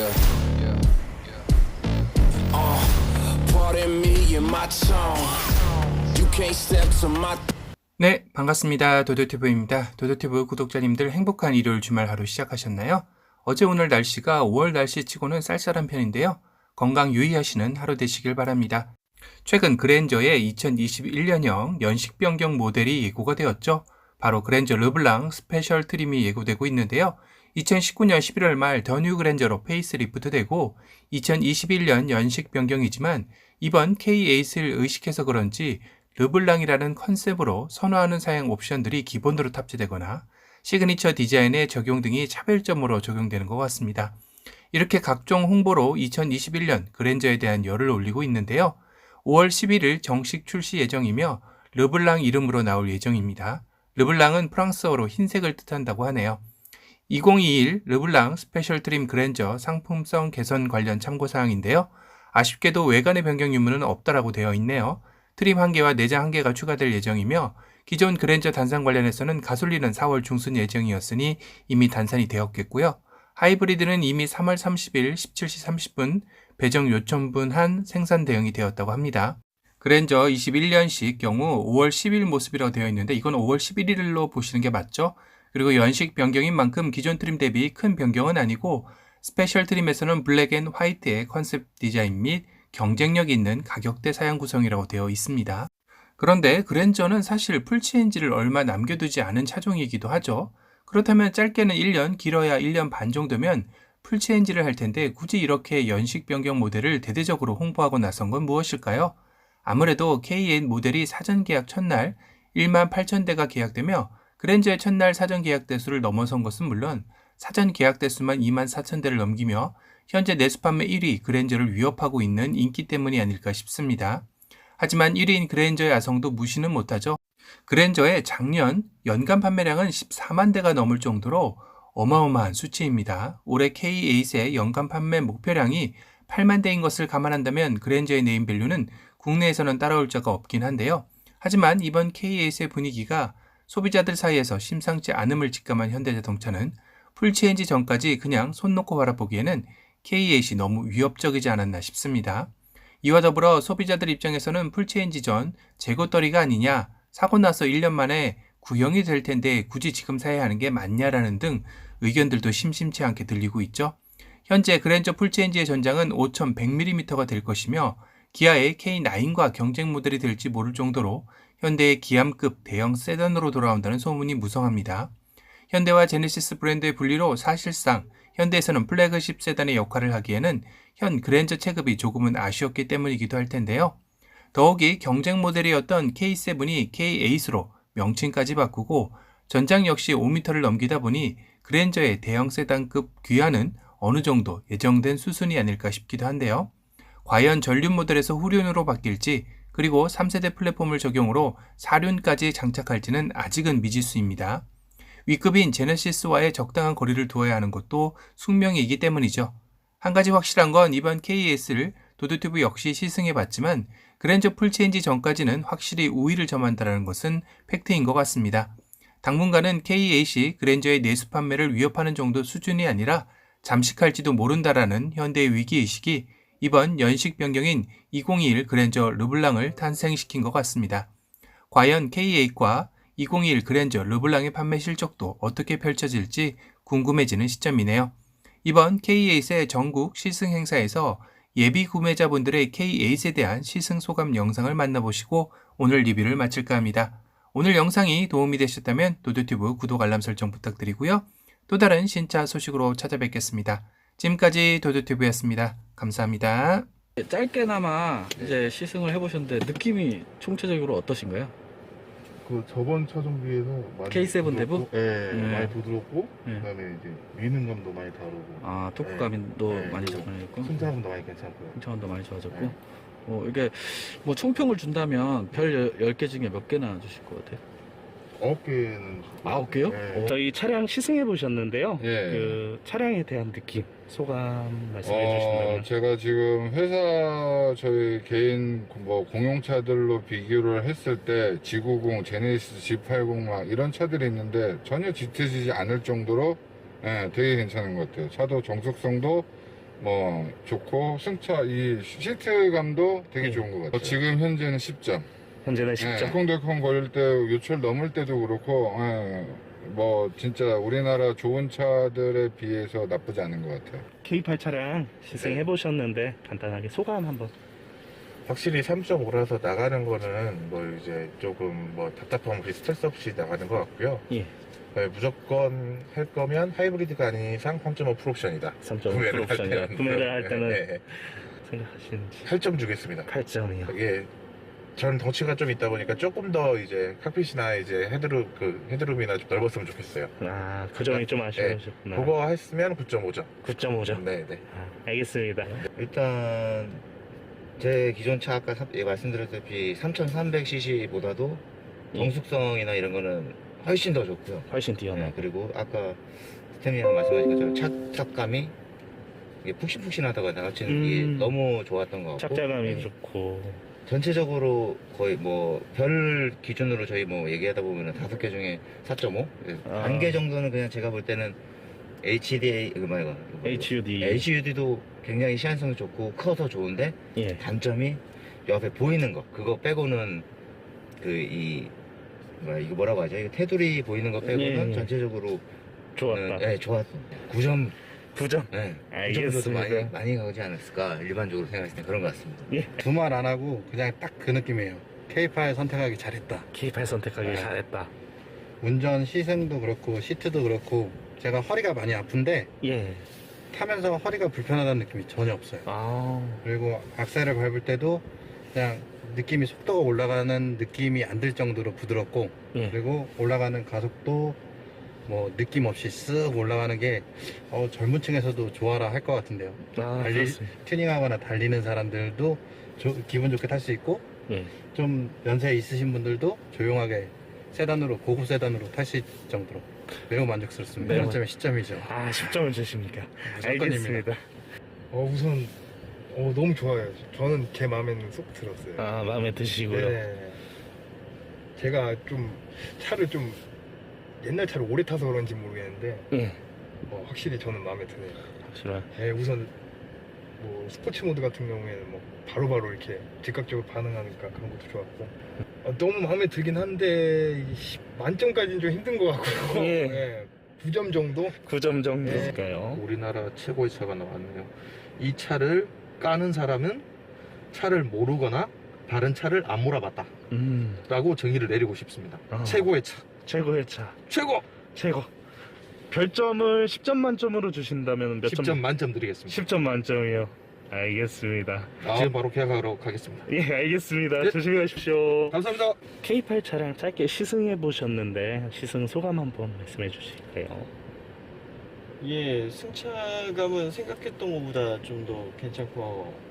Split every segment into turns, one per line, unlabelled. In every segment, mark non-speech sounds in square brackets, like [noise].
Yeah, yeah. Uh, pardon me and my tone. You can't step to my
네, 반갑습니다. 도도티브입니다. 도도티브 구독자님들 행복한 일요일 주말 하루 시작하셨나요? 어제 오늘 날씨가 5월 날씨 치고는 쌀쌀한 편인데요. 건강 유의하시는 하루 되시길 바랍니다. 최근 그랜저의 2021년형 연식 변경 모델이 예고가 되었죠. 바로 그랜저 르블랑 스페셜 트림이 예고되고 있는데요. 2019년 11월 말 더뉴 그랜저로 페이스리프트 되고 2021년 연식 변경이지만 이번 K8을 의식해서 그런지 르블랑이라는 컨셉으로 선호하는 사양 옵션들이 기본으로 탑재되거나 시그니처 디자인의 적용 등이 차별점으로 적용되는 것 같습니다. 이렇게 각종 홍보로 2021년 그랜저에 대한 열을 올리고 있는데요. 5월 11일 정식 출시 예정이며 르블랑 이름으로 나올 예정입니다. 르블랑은 프랑스어로 흰색을 뜻한다고 하네요. 2021 르블랑 스페셜 트림 그랜저 상품성 개선 관련 참고사항인데요. 아쉽게도 외관의 변경 유무는 없다라고 되어 있네요. 트림 1개와 내장 1개가 추가될 예정이며 기존 그랜저 단산 관련해서는 가솔린은 4월 중순 예정이었으니 이미 단산이 되었겠고요. 하이브리드는 이미 3월 30일 17시 30분 배정 요청분 한 생산 대응이 되었다고 합니다. 그랜저 21년식 경우 5월 10일 모습이라고 되어 있는데 이건 5월 11일로 보시는 게 맞죠? 그리고 연식 변경인 만큼 기존 트림 대비 큰 변경은 아니고 스페셜 트림에서는 블랙 앤 화이트의 컨셉 디자인 및 경쟁력 있는 가격대 사양 구성이라고 되어 있습니다. 그런데 그랜저는 사실 풀체인지를 얼마 남겨두지 않은 차종이기도 하죠. 그렇다면 짧게는 1년, 길어야 1년 반 정도면 풀체인지를 할 텐데 굳이 이렇게 연식 변경 모델을 대대적으로 홍보하고 나선 건 무엇일까요? 아무래도 K8 모델이 사전 계약 첫날 1만 8천 대가 계약되며 그랜저의 첫날 사전 계약 대수를 넘어선 것은 물론 사전 계약 대수만 2만 4천 대를 넘기며 현재 내수 판매 1위 그랜저를 위협하고 있는 인기 때문이 아닐까 싶습니다. 하지만 1위인 그랜저의 아성도 무시는 못하죠. 그랜저의 작년 연간 판매량은 14만 대가 넘을 정도로 어마어마한 수치입니다. 올해 K8의 연간 판매 목표량이 8만 대인 것을 감안한다면 그랜저의 네임 밸류는 국내에서는 따라올 자가 없긴 한데요. 하지만 이번 K8의 분위기가 소비자들 사이에서 심상치 않음을 직감한 현대자동차는 풀체인지 전까지 그냥 손 놓고 바라보기에는 K8이 너무 위협적이지 않았나 싶습니다. 이와 더불어 소비자들 입장에서는 풀체인지 전 재고떨이가 아니냐, 사고 나서 1년 만에 구형이 될 텐데 굳이 지금 사야 하는 게 맞냐라는 등 의견들도 심심치 않게 들리고 있죠. 현재 그랜저 풀체인지의 전장은 5100mm가 될 것이며 기아의 K9과 경쟁 모델이 될지 모를 정도로 현대의 기암급 대형 세단으로 돌아온다는 소문이 무성합니다. 현대와 제네시스 브랜드의 분리로 사실상 현대에서는 플래그십 세단의 역할을 하기에는 현 그랜저 체급이 조금은 아쉬웠기 때문이기도 할 텐데요. 더욱이 경쟁 모델이었던 K7이 K8으로 명칭까지 바꾸고 전장 역시 5m를 넘기다 보니 그랜저의 대형 세단급 귀환은 어느 정도 예정된 수순이 아닐까 싶기도 한데요. 과연 전륜 모델에서 후륜으로 바뀔지 그리고 3세대 플랫폼을 적용으로 4륜까지 장착할지는 아직은 미지수입니다. 위급인 제네시스와의 적당한 거리를 두어야 하는 것도 숙명이기 때문이죠. 한 가지 확실한 건 이번 KS를 도드튜브 역시 시승해 봤지만 그랜저 풀체인지 전까지는 확실히 우위를 점한다는 것은 팩트인 것 같습니다. 당분간은 K8이 그랜저의 내수 판매를 위협하는 정도 수준이 아니라 잠식할지도 모른다라는 현대의 위기의식이 이번 연식 변경인 2021 그랜저 르블랑을 탄생시킨 것 같습니다. 과연 K8과 2021 그랜저 르블랑의 판매 실적도 어떻게 펼쳐질지 궁금해지는 시점이네요. 이번 K8의 전국 시승 행사에서 예비 구매자분들의 K8에 대한 시승 소감 영상을 만나보시고 오늘 리뷰를 마칠까 합니다. 오늘 영상이 도움이 되셨다면 도드튜브 구독 알람 설정 부탁드리고요. 또 다른 신차 소식으로 찾아뵙겠습니다. 지금까지 도드튜브였습니다. 감사합니다.
짧게나마
네.
이제 시승을 해보셨는데 느낌이 총체적으로 어떠신가요?
그 저번 차종 비해서 많이
K7
부드럽고,
대부?
예,
네.
많이 부드럽고
네.
그다음에 이제 미능감도 많이 다르고
아 토크감도
네,
많이
그리고
적응했고
승차감도 많이 괜찮고요.
승차감도 많이 좋아졌고
네.
어, 이게 뭐 총평을 준다면 별 10개 중에 몇 개나 주실 것 같아요?
아홉 개는
아홉 개요?
예.
어.
저희 차량 시승해 보셨는데요.
예.
그 차량에 대한 느낌, 소감 말씀해
어,
주신다면.
제가 지금 회사 저희 개인 뭐 공용차들로 비교를 했을 때 G90, 제네시스 G80 막 이런 차들이 있는데 전혀 짙어지지 않을 정도로 예, 되게 괜찮은 것 같아요. 차도 정숙성도 뭐 좋고 승차 이 시트감도 되게
네.
좋은 것 같아요. 어, 지금 현재는 10점.
현재는
네,
10점.
콩달콩 거릴 때 요철 넘을 때도 그렇고 예, 뭐 진짜 우리나라 좋은 차들에 비해서 나쁘지 않은 것 같아요.
K8 차량 시승해 보셨는데 간단하게 소감 한번.
확실히 3.5라서 나가는 거는 뭐 이제 조금 뭐 답답함 없이 스트레스 없이 나가는 것 같고요.
예.
네, 무조건 할 거면 하이브리드가 아닌 이상 3.5 풀옵션이다.
3.5 옵션이요. 구매를 할 때는
네, 네.
생각하시는지
8점 주겠습니다.
8점이요.
이 게전 덩치가 좀 있다 보니까 조금 더 이제 칵핏이나 이제 헤드룸 그 헤드룸이나 좀 넓었으면 좋겠어요.
아, 그 점이 좀 아쉬우셨구나.
그거 했으면 9.5점.
9.5점.
네, 네.
아, 알겠습니다.
일단 제 기존 차 아까 사- 예, 말씀드렸다시피 3300cc보다도 정숙성이나 이런 거는 훨씬 더 좋고요.
훨씬
네,
뛰어나.
그리고 아까 스탠리랑 말씀하신 것처럼 차 탑감이 이게 푹신푹신하다고 나같이는
음.
이게 너무 좋았던 것 같고
착자감이
네,
좋고.
전체적으로 거의 뭐 별 기준으로 저희 뭐 얘기하다 보면은 다섯 개 중에 4.5
아.
한 개 정도는 그냥 제가 볼 때는 HDA 그 말고
HUD.
HUD도 굉장히 시한성이 좋고 커서 좋은데
예.
단점이 옆에 보이는 거 그거 빼고는 그이 뭐야 이거 뭐라고 하죠? 이거 테두리 보이는 거 빼고는
예, 예.
전체적으로
좋았다.
네, 좋았어. 9점
9점.
네.
알겠습니다.
9점도 많이 많이 가지 않았을까 일반적으로 생각했을 때 그런 것 같습니다.
예.
두 말 안 하고 그냥 딱 그 느낌이에요. K8 선택하기 잘했다.
K8 선택하기
네.
잘했다.
운전 시승도 그렇고 시트도 그렇고 제가 허리가 많이 아픈데
예.
타면서 허리가 불편하다는 느낌이 전혀 없어요.
아.
그리고 악셀을 밟을 때도 그냥 느낌이 속도가 올라가는 느낌이 안 들 정도로 부드럽고
예.
그리고 올라가는 가속도 뭐 느낌 없이 쓱 올라가는 게 어, 젊은 층에서도 좋아라 할 것 같은데요.
아,
달리,
그렇습니다.
튜닝하거나 달리는 사람들도 조- 기분 좋게 탈 수 있고
예.
좀 연세 있으신 분들도 조용하게 세단으로 고급 세단으로 타실 정도로 매우 만족스럽습니다.
매우
0점에 10점이죠.
아, 10점을 주십니까?
무조건입니다.
알겠습니다.
어, 우선 어, 너무 좋아요. 저는 제 마음에는 쏙 들었어요.
아, 마음에 드시고요.
네. 제가 좀 차를 좀 옛날 차를 오래 타서 그런지 모르겠는데
예.
어, 확실히 저는 마음에 드네요.
확실한.
네, 우선 뭐 스포츠 모드 같은 경우에는 뭐 바로바로 이렇게 즉각적으로 반응하니까 그런 것도 좋았고 어, 너무 마음에 들긴 한데 이 시- 만점까지는 좀 힘든 것 같고요.
예.
네, 9점 정도?
9점 정도일까요?
우리나라 최고의 차가 나왔네요. 이 차를 까는 사람은 차를 모르거나 다른 차를 안 몰아봤다.
음.
라고 정의를 내리고 싶습니다.
아.
최고의 차.
최고의 차.
최고!
최고. 별점을 10점 만점으로 주신다면 몇
10점
점?
만점 드리겠습니다.
10점 만점이요. 알겠습니다.
지금 바로 계약하러 가겠습니다.
예, 알겠습니다.
예.
조심히 가십시오.
감사합니다.
K8 차량 짧게 시승해 보셨는데 시승 소감 한번 말씀해 주실까요?
예, 승차감은 생각했던 것보다 좀 더 괜찮고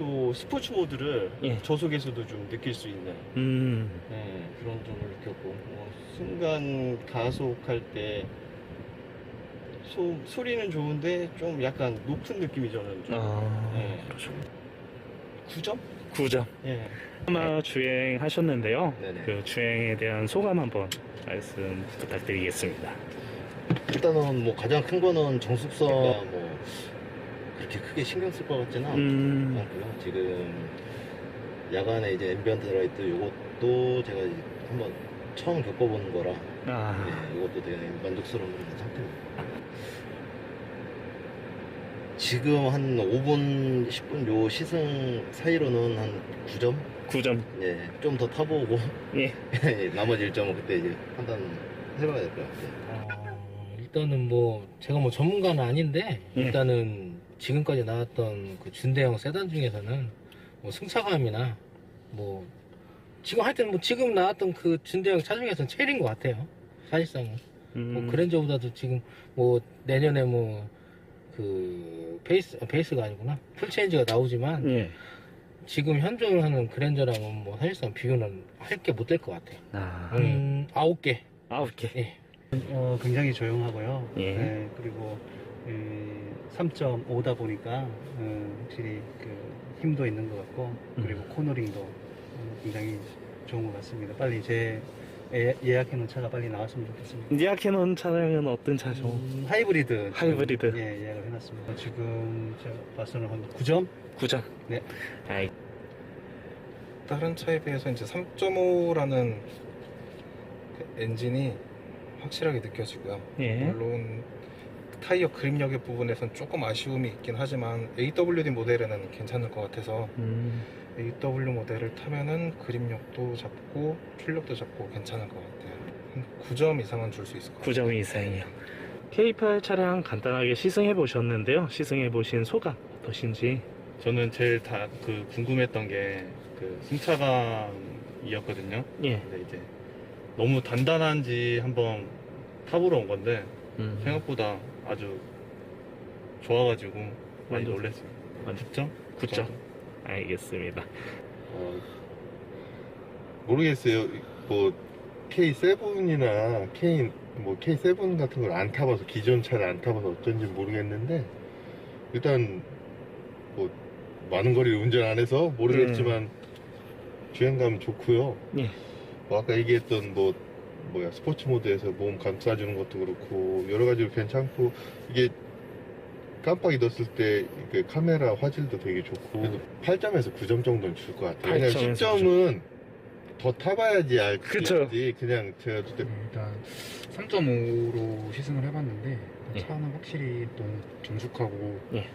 또 스포츠 모드를
예.
저속에서도 좀 느낄 수 있는
음.
예, 그런 점을 느꼈고 뭐 순간 가속할 때 소, 소리는 좋은데 좀 약간 높은 느낌이 저는 좀
아,
예.
그렇죠.
9점?
9점.
예.
아마 주행하셨는데요.
네네.
그 주행에 대한 소감 한번 말씀 부탁드리겠습니다.
일단은 뭐 가장 큰 거는 정숙성 뭐 그렇게 크게 신경 쓸 것 같지는 않고
음.
않고요. 지금 야간에 이제 앰비언트 라이트 이것도 제가 이제 한번 처음 겪어보는 거라
아,
네, 이것도 되게 만족스러운 상태입니다. 지금 한 5분, 10분 요 시승 사이로는 한 9점?
9점.
예, 좀 더 타보고
예. [laughs]
나머지 1점은 그때 이제 판단 해봐야 될 것 같아요.
어, 일단은 뭐 제가 뭐 전문가는 아닌데
예.
일단은 지금까지 나왔던 그 준대형 세단 중에서는 뭐 승차감이나 뭐 지금 할 때는 뭐 지금 나왔던 그 준대형 차 중에서는 제일인 것 같아요. 사실상은
음.
뭐 그랜저보다도 지금 뭐 내년에 뭐 그 베이스 아, 베이스가 아니구나 풀체인지가 나오지만
예.
지금 현존을 하는 그랜저랑은 뭐 사실상 비교는 할 게 못 될 것 같아요.
아,
음, 아홉 개.
아홉 개.
예.
어,
굉장히 조용하고요.
예.
네, 그리고 3.5다 보니까 어, 확실히 그 힘도 있는 것 같고 그리고 코너링도 어, 굉장히 좋은 것 같습니다. 빨리 제 예, 예약해 놓은 차가 빨리 나왔으면 좋겠습니다.
예약해 놓은 차량은 어떤 차죠?
음, 하이브리드.
하이브리드.
예, 예약을 해놨습니다. 지금 제가 봐서는 한 9점?
9점.
네.
아이,
다른 차에 비해서 이제 3.5라는 그 엔진이 확실하게 느껴지고요.
예.
물론 타이어 그립력의 부분에선 조금 아쉬움이 있긴 하지만 AWD 모델에는 괜찮을 것 같아서
음,
AW 모델을 타면은 그립력도 잡고 출력도 잡고 괜찮을 것 같아요. 한 9점 이상은 줄 수 있을 것 같아요.
9점 이상이요. K8 차량 간단하게 시승해 보셨는데요. 시승해 보신 소감 어떠신지?
저는 제일 다 그 궁금했던 게 그 승차감이었거든요.
예.
근데 이제 너무 단단한지 한번 타보러 온 건데
음,
생각보다 아주 좋아가지고 많이
완전-
놀랐어요.
완전
10점?
9점. 알겠습니다.
어, 모르겠어요. 뭐 K7이나 K 뭐 K7 같은 걸 안 타봐서 기존 차를 안 타봐서 어쩐지 모르겠는데 일단 뭐 많은 거리를 운전 안 해서 모르겠지만 주행감 좋고요.
예.
뭐 아까 얘기했던 뭐 뭐야 스포츠 모드에서 몸 감싸주는 것도 그렇고 여러 가지로 괜찮고 이게 깜빡 잊었을 때 그 카메라 화질도 되게 좋고 그래도 8점에서 9점 정도는 줄 것 같아요. 그냥
8점에서
10점은 더 타봐야지 알지
그쵸.
그냥 제가 그때
일단 3.5로 시승을 해봤는데
예.
차는 확실히 너무 정숙하고
예.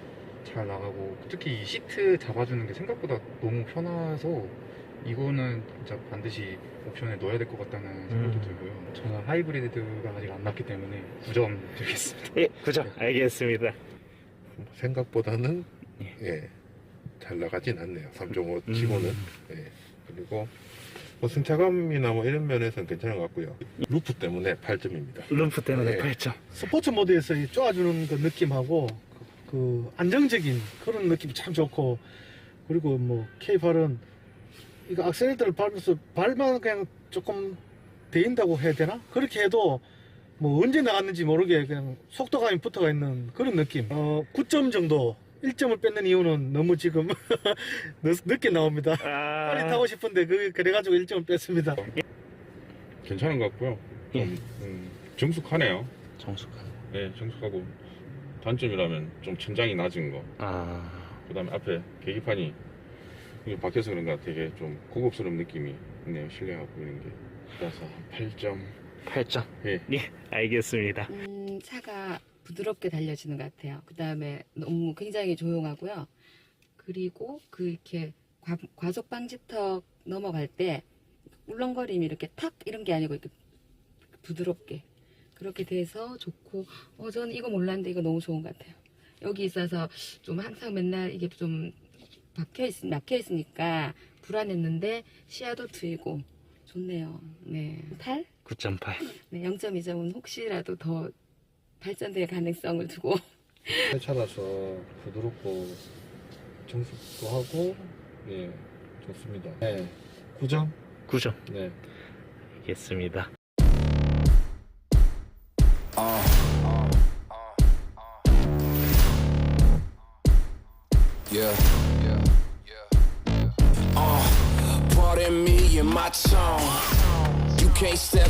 잘 나가고 특히 이 시트 잡아주는 게 생각보다 너무 편해서 이거는 진짜 반드시 옵션에 넣어야 될 것 같다는 생각도
음.
들고요. 저는 하이브리드가 아직 안 났기 때문에 9점 드리겠습니다.
예, 9점. 알겠습니다.
생각보다는
예.
예, 잘 나가진 않네요. 3.5
음.
치고는 예, 그리고 뭐 승차감이나 뭐 이런 면에서는 괜찮은 것 같고요. 루프 때문에 8점입니다.
룸프 때문에
예.
8점.
스포츠 모드에서 이 쪼아주는 그 느낌하고 그 안정적인 그런 느낌이 참 좋고 그리고 뭐 K8은 이거 악셀레이터를 밟으면서 발만 그냥 조금 데인다고 해야 되나? 그렇게 해도 뭐 언제 나갔는지 모르게 그냥 속도감이 붙어가 있는 그런 느낌. 어, 9점 정도 1점을 뺏는 이유는 너무 지금 [laughs] 늦- 늦게 나옵니다. 빨리
아,
타고 싶은데 그 그래가지고 1점을 뺐습니다.
괜찮은 것 같고요. 좀,
예.
음, 정숙하네요.
정숙한.
네, 정숙하고 단점이라면 좀 천장이 낮은 거.
아,
그다음에 앞에 계기판이 이게 박혀서 그런가 되게 좀 고급스러운 느낌이 있네요. 실내하고 이런 게. 그래서 한 8점.
8점.
예.
예, 알겠습니다.
음, 차가 부드럽게 달려지는 것 같아요. 그 다음에 너무 굉장히 조용하고요. 그리고 그 이렇게 과, 과속 방지턱 넘어갈 때 울렁거림이 이렇게 탁 이런 게 아니고 이렇게 부드럽게 그렇게 돼서 좋고 어 저는 이거 몰랐는데 이거 너무 좋은 것 같아요. 여기 있어서 좀 항상 맨날 이게 좀 박혀 있 막혀 있으니까 불안했는데 시야도 트이고 좋네요. 네. 8?
9.8.
네, 0.2점은 혹시라도 더 발전될 가능성을 두고 [laughs]
새 차라서 부드럽고 정숙도 하고 예 좋습니다. 네 9점
9점.
네.
알겠습니다.
Yeah. My tone. You can't step